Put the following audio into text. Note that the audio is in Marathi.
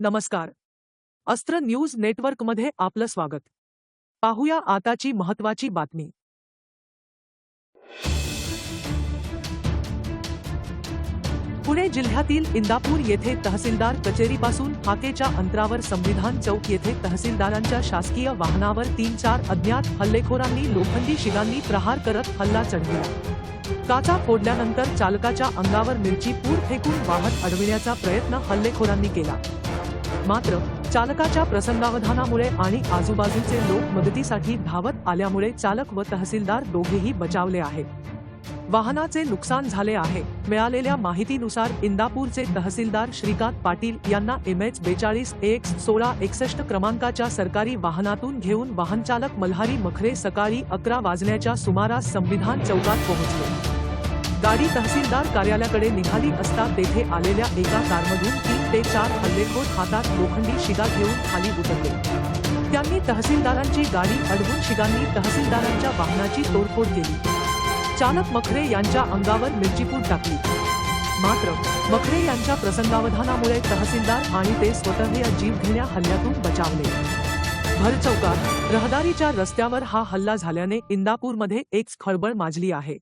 नमस्कार. अस्त्र न्यूज नेटवर्कमध्ये आपलं स्वागत. पाहूया आताची महत्वाची बातमी. पुणे जिल्ह्यातील इंदापूर येथे तहसीलदार कचेरीपासून हाकेच्या अंतरावर संविधान चौक येथे तहसीलदारांच्या शासकीय वाहनावर तीन चार अज्ञात हल्लेखोरांनी लोखंडी शिगांनी प्रहार करत हल्ला चढविला. काचा फोडल्यानंतर चालकाच्या अंगावर मिरची पूर फेकून वाहन अडविण्याचा प्रयत्न हल्लेखोरांनी केला. मात्र चालकाच्या प्रसंगावधानामुळे आणि आजूबाजूचे लोक मदतीसाठी धावत आल्यामुळे चालक व तहसीलदार दोघेही बचावले आहेत. वाहनाचे नुकसान झाले आहे. मिळालेल्या माहितीनुसार इंदापूरचे तहसीलदार श्रीकांत पाटील यांना एम एच बेचाळीस एक्स सोळा एकसष्ट क्रमांकाच्या सरकारी वाहनातून घेऊन वाहनचालक मल्हारी मखरे सकाळी अकरा वाजण्याच्या सुमारास संविधान चौकात पोहोचले. गाडी तहसीलदार कार्यालयाकडे निघाली असता तेथे आलेल्या एका कारमधून तीन ते चार हल्लेखोर हातात लोखंडी शिगा घेऊन खाली उतरले. त्यांनी तहसीलदारांची गाडी अडवून शिगांनी तहसीलदारांच्या वाहनाची तोडफोड केली. चालक मखरे यांच्या अंगावर मिरचीपूड टाकली. मात्र मखरे यांच्या प्रसंगावधानामुळे तहसीलदार आणि ते स्वतः जीवघेण्या हल्ल्यातून बचावले. भर चौकात रहदारीच्या रस्त्यावर हा हल्ला झाल्याने इंदापूरमध्ये एक खळबळ माजली आहे.